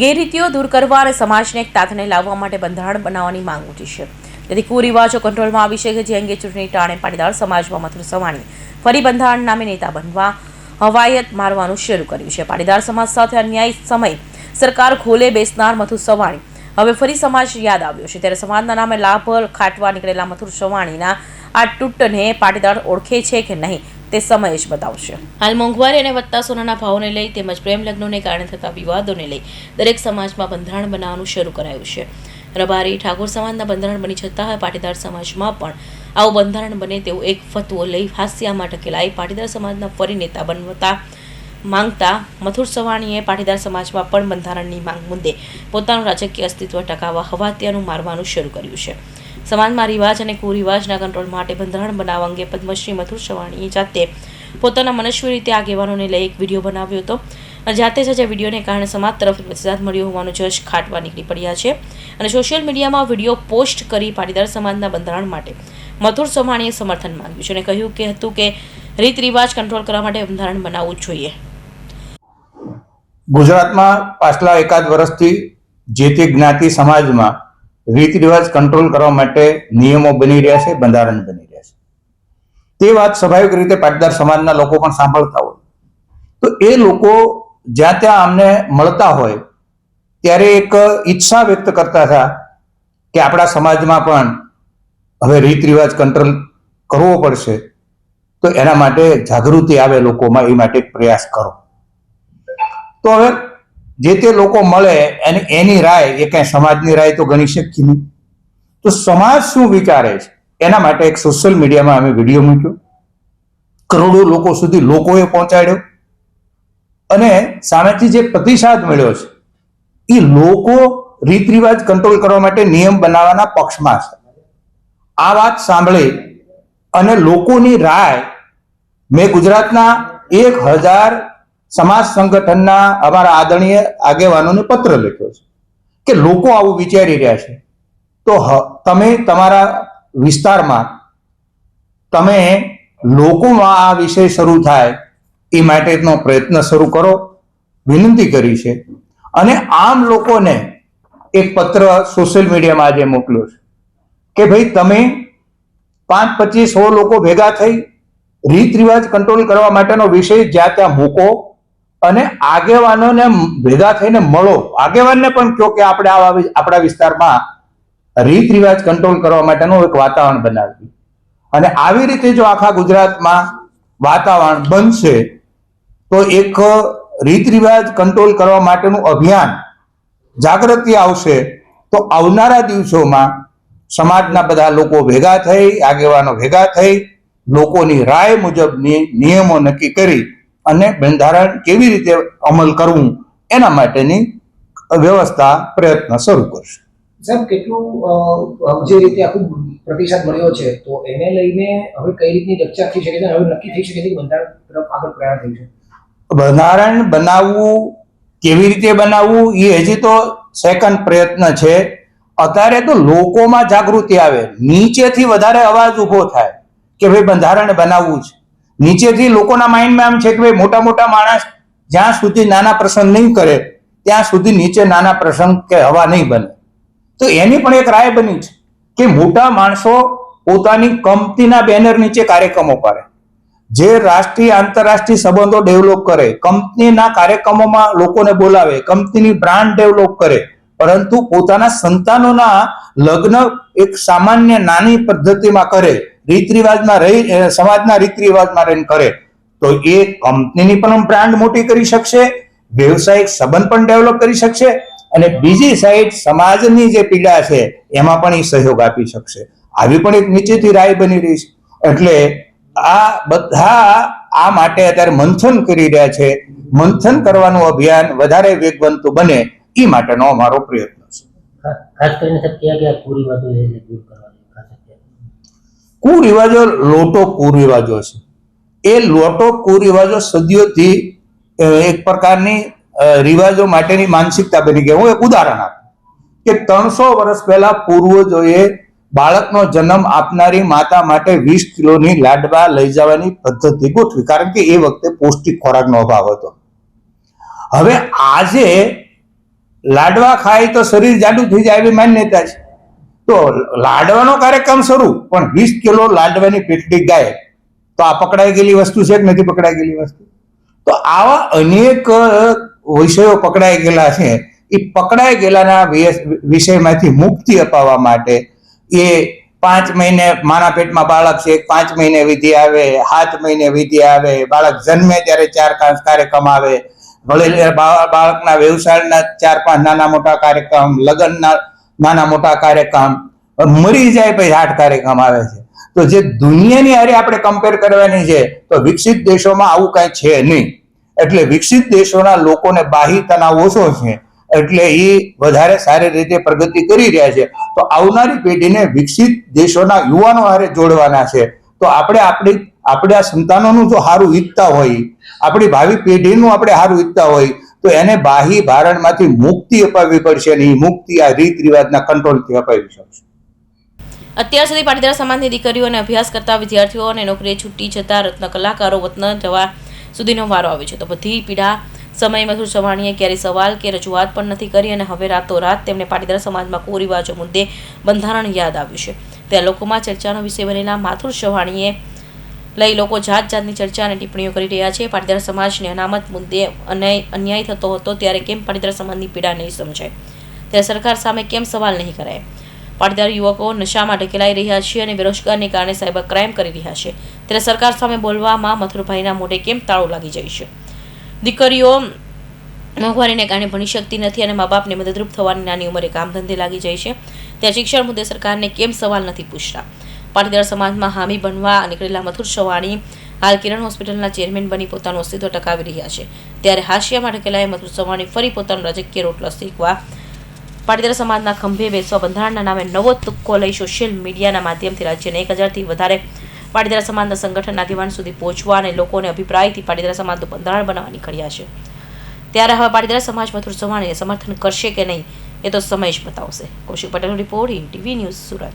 ગેરરીતિઓ દૂર કરવા અને સમાજને એક તાથને લાવવા માટે બંધારણ બનાવવાની માંગ ઉઠી છે. તેથી કુરિવાજો કંટ્રોલમાં આવી છે કે જે અંગે ચૂંટણી ટાણે પાટીદાર સમાજમાં મથુર સવાણી ફરી બંધારણ નામે નેતા બનવા હવાયત મારવાનું શરૂ કર્યું છે. પાટીદાર સમાજ સાથે અન્યાય સમય સરકાર ખોલે બેસનાર મથુર સવાણી હવે ફરી સમાજ યાદ આવ્યો છે. ત્યારે સમાજના નામે લાભ ખાટવા નીકળેલા મથુર સવાણીના આ તૂટને પાટીદાર ઓળખે છે કે નહીં? તે સમય જ બતાવશે. હાલ મોંઘવારી અને વધતા સોનાના ભાવને લઈ તેમજ પ્રેમ લગ્નોને કારણે થતા વિવાદોને લઈ દરેક સમાજમાં બંધારણ બનાવવાનું શરૂ કરાયું છે. રબારી, ઠાકોર સમાજના બંધારણ બની છતાં પાટીદાર સમાજમાં પણ આવું બંધારણ બને તેવો એક ફતવો લઈ હાસ્યામાં ટકેલાઈ પાટીદાર સમાજના ફરી નેતા બનવતા માંગતા મથુર સવાણીએ પાટીદાર સમાજમાં પણ બંધારણની માંગ મુદ્દે પોતાનું રાજકીય અસ્તિત્વ ટકાવવા હવાત્યાનું મારવાનું શરૂ કર્યું છે. સમાજમાં રિવાજ અને કુરિવાજના કંટ્રોલ માટે બંધારણ બનાવવા અંગે પદ્મશ્રી મથુર સવાણીએ જાતે પોતાના મનસ્વી રીતે આગેવાનોને લઈ એક વીડિયો બનાવ્યો હતો. જાતે જ વિડીયોને કારણે સમાજ તરફ પ્રતિસાદ મળ્યો હોવાનું જશ ખાટવા નીકળી પડ્યા છે. અને સોશિયલ મીડિયામાં વીડિયો પોસ્ટ કરી પાટીદાર સમાજના બંધારણ માટે મથુર સવાણીએ સમર્થન માંગ્યું છે અને કહ્યું કે હતું કે રીત રિવાજ કંટ્રોલ કરવા માટે બંધારણ બનાવવું જોઈએ. ગુજરાતમાં પાછલા એકાદ વર્ષથી જે તે જ્ઞાતિ સમાજમાં રીત રિવાજ કંટ્રોલ કરવા માટે નિયમો બની રહ્યા છે, બંધારણ બની રહ્યા છે. તે વાત સ્વાભાવિક રીતે પાટીદાર સમાજના લોકો પણ સાંભળતા હોય. તો એ લોકો જ્યાં ત્યાં અમને મળતા હોય, ત્યારે એક ઈચ્છા વ્યક્ત કરતા હતા કે આપણા સમાજમાં પણ હવે રીત રિવાજ કંટ્રોલ કરવો પડશે. તો એના માટે જાગૃતિ આવે લોકોમાં, એ માટે પ્રયાસ કરો. તો હવે જે તે લોકો મળે એની એની રાય, એ કઈ સમાજની રાય તો ગણી શકીએ નહીં. તો સમાજ શું વિચારે છે? એના માટે એક સોશિયલ મીડિયામાં અમે વીડિયો મૂક્યો. કરોડો લોકો સુધી લોકોએ પહોંચાડ્યો. અને સામેથી જે પ્રતિસાદ મળ્યો છે એ લોકો રીત રિવાજ કંટ્રોલ કરવા માટે નિયમ બનાવવાના પક્ષમાં છે. આ વાત સાંભળી અને લોકોની રાય, મેં ગુજરાતના એક હજાર સમાજ સંગઠનના અમારા આદરણીય આગેવાનોને પત્ર લખ્યો છે કે લોકો આવું વિચારી રહ્યા છે. તો તમે તમારા વિસ્તારમાં, તમે લોકોમાં આ વિષય શરૂ થાય એ માટેનો પ્રયત્ન શરૂ કરો, વિનંતી કરી છે. અને આમ લોકોને એક પત્ર સોશિયલ મીડિયામાં આજે મોકલ્યો છે કે ભાઈ તમે પાંચ પચીસ સો લોકો ભેગા થઈ રીત રિવાજ કંટ્રોલ કરવા માટેનો વિષય જ્યાં ત્યાં મૂકો અને આગેવાનોને ભેગા થઈને મળો. આગેવાનને પણ કહો કે આપણે આવા આપણા વિસ્તારમાં રીત રિવાજ કંટ્રોલ કરવા માટેનું એક વાતાવરણ બનાવ્યું. અને આવી રીતે જો આખા ગુજરાતમાં વાતાવરણ બનશે, તો એક રીત રિવાજ કંટ્રોલ કરવા માટેનું અભિયાન જાગૃતિ આવશે, તો આવનારા દિવસોમાં સમાજના બધા લોકો ભેગા થઈ, આગેવાનો ભેગા થઈ, લોકોની રાય મુજબની નિયમો નક્કી કરી અને બંધારણ કેવી રીતે અમલ કરવું એના માટેની વ્યવસ્થા પ્રયત્ન શરૂ કરશે. સાહેબ કેટલું જે રીતે આખું પ્રતિસાદ મળ્યો છે તો એને લઈને હવે કઈ રીતની ચર્ચા થઈ શકે છે હવે નક્કી થઈ શકે છે કે બંધારણ તરફ આગળ પ્રયાણ થયું છે બંધારણ બનાવવું કેવી રીતે બનાવવું એ હજી તો સેકન્ડ પ્રયત્ન છે. અત્યારે તો લોકોમાં જાગૃતિ આવે. નીચેથી વધારે અવાજ ઊભો થાય કે ભાઈ બંધારણ બનાવવું છે. નીચેથી લોકોના માઇન્ડમાં એમ છે કે ભાઈ મોટા મોટા માણસ જ્યાં સુધી નાના પ્રસંગ નહીં કરે, ત્યાં સુધી નીચે નાના પ્રસંગ કે હવા નહીં બને. તો એની પણ એક રાય બની છે કે મોટા માણસો પોતાની કંપનીના બેનર નીચે કાર્યક્રમો કરે જે રાષ્ટ્રીય આંતરરાષ્ટ્રીય સંબંધો ડેવલપ કરે, કંપનીના કાર્યક્રમોમાં લોકોને બોલાવે, કંપનીની બ્રાન્ડ ડેવલપ કરે પરંતુ પોતાના સંતાનોના લગ્ન એક સામાન્ય નાની પદ્ધતિમાં કરે રીત રિવાજમાં રહી સમાજના રીત રિવાજમાં રહીને કરે, તો એ કંપનીની પણ બ્રાન્ડ મોટી કરી શકશે, વ્યવસાયિક સંબંધ પણ ડેવલપ કરી શકશે અને બીજી સાઈડ સમાજની જે પીડા છે, એમાં પણ એ સહયોગ આપી શકશે. આવી પણ એક નીચેથી રાય બની રહી છે. એટલે આ બધા આ માટે અત્યારે મંથન કરી રહ્યા છે. મંથન કરવાનું અભિયાન વધારે વેગવંતુ બને એ માટેનો અમારો પ્રયત્ન છે. ખાસ કરીને સાહેબ કયા કયા કુરિવાજો છે દૂર કરવાની કુરિવાજો લોટો કુરિવાજો છે. એ લોટો કુરિવાજો સદીઓથી એક પ્રકારની રિવાજો માટેની માનસિકતા બની ગઈ. હું એક ઉદાહરણ આપું. કે ત્રણસો વર્ષ પહેલા પૂર્વજોએ બાળકનો જન્મ આપનારી માતા માટે વીસ કિલોની લાડવા લઈ જવાની પદ્ધતિ ગોઠવી. કારણ કે એ વખતે પૌષ્ટિક ખોરાકનો અભાવ હતો. હવે આજે લાડવા ખાય તો શરીર જાડું થઈ જાય એવી માન્યતા છે. તો લાડવાનો કાર્યક્રમ શરૂ, પણ વીસ કિલો લાડવાની પેટલી ગાય, તો આ પકડાઈ ગયેલી વસ્તુ છે કે નથી પકડાઈ ગયેલી વસ્તુ? તો આવા અનેક વિષયો પકડાઈ ગયેલા છે. એ પકડાઈ ગયેલાના વિષયમાંથી મુક્તિ અપાવવા માટે એ પાંચ મહિને માના પેટમાં બાળક છે, પાંચ મહિને વિધિ આવે, સાત મહિને વિધિ આવે, બાળક જન્મે ત્યારે ચાર કાર્યક્રમ આવે બા- બાળકના વ્યવસાયના ચાર પાંચ નાના મોટા કાર્યક્રમ, લગ્નના નાના મોટા કાર્યક્રમ, મરી જાય પછી આઠ કાર્યક્રમ આવે છે. તો જે દુનિયાની હારે આપણે કમ્પેર કરવાની છે, તો વિકસિત દેશોમાં આવું કાંઈ છે નહીં. એટલે વિકસિત દેશોના લોકોને બાહ્ય તણાવ ઓછો છે, એટલે એ વધારે સારી રીતે પ્રગતિ કરી રહ્યા છે. તો આવનારી પેઢીને વિકસિત દેશોના યુવાનો હારે જોડવાના છે. તો આપણે આપણી આપણે આ સંતાનોનું જો સારું ઈચ્છતા હોય, આપણી ભાવિ પેઢીનું આપણે સારું ઈચ્છતા હોય, તો એને બાહ્ય ભારણમાંથી મુક્તિ અપાવવી પડશે અને એ મુક્તિ આ રીત રિવાજના કંટ્રોલથી અપાવી શકશે. અત્યાર સુધી પાટીદાર સમાજની દીકરીઓને અભ્યાસ કરતા વિદ્યાર્થીઓ અને નોકરીએ છૂટી જતા રત્ન કલાકારો વતન જવા સુધીનો વારો આવ્યો છે. તો બધી પીડા સમય મથુર ચવાણીએ ક્યારેય સવાલ કે રજૂઆત પણ નથી કરી અને હવે રાતોરાત તેમને પાટીદાર સમાજમાં કુરિવાજો મુદ્દે બંધારણ યાદ આવ્યું છે. ત્યાં લોકોમાં ચર્ચાનો વિષય બનેલા માથુર ચવાણીએ લઈ લોકો જાત જાતની ચર્ચા અને ટિપ્પણીઓ કરી રહ્યા છે. પાટીદાર સમાજને અનામત મુદ્દે અન્યાય અન્યાય થતો હતો ત્યારે કેમ પાટીદાર સમાજની પીડા નહીં સમજાય? ત્યારે સરકાર સામે કેમ સવાલ નહીં કરાય? પાટીદાર યુવકો નશામાં ઢકેલાઈ રહ્યા છે અને બેરોજગારને કારણે સાયબર ક્રાઇમ કરી રહ્યા છે. ત્યારે સરકાર સામે બોલવામાં મથુરભાઈના મોઢે કેમ તાળું લાગી જાય છે? દીકરીઓ મોંઘવારીને કારણે ભણી શકતી નથી અને મા બાપને મદદરૂપ થવાની નાની ઉંમરે કામ ધંધે લાગી જાય છે. ત્યાં શિક્ષણ મુદ્દે સરકારને કેમ સવાલ નથી પૂછતા? પાટીદાર સમાજમાં હામી બનવા નીકળેલા મથુર સવાણી હાલ કિરણ હોસ્પિટલના ચેરમેન બની પોતાનું અસ્તિત્વ ટકાવી રહ્યા છે. ત્યારે હાશિયામાં ઢકેલાએ મથુર સવાણી ફરી પોતાનો રાજકીય રોટલો શીખવા. પાટીદાર સમાજના ખંભે બેસવા બંધારણના નામે નવો તુક્કો લઈ સોશિયલ મીડિયાના માધ્યમથી રાજ્યને એક હજારથી વધારે પાટીદાર સમાજના સંગઠન આગેવાન સુધી પહોંચવા અને લોકોને અભિપ્રાયથી પાટીદાર સમાજનું બંધારણ બનાવવા નીકળ્યા છે. ત્યારે હવે પાટીદાર સમાજ મથુર સવાણીને સમર્થન કરશે કે નહીં એ તો સમય જ બતાવશે. કૌશિક પટેલનો report in TV news Surat.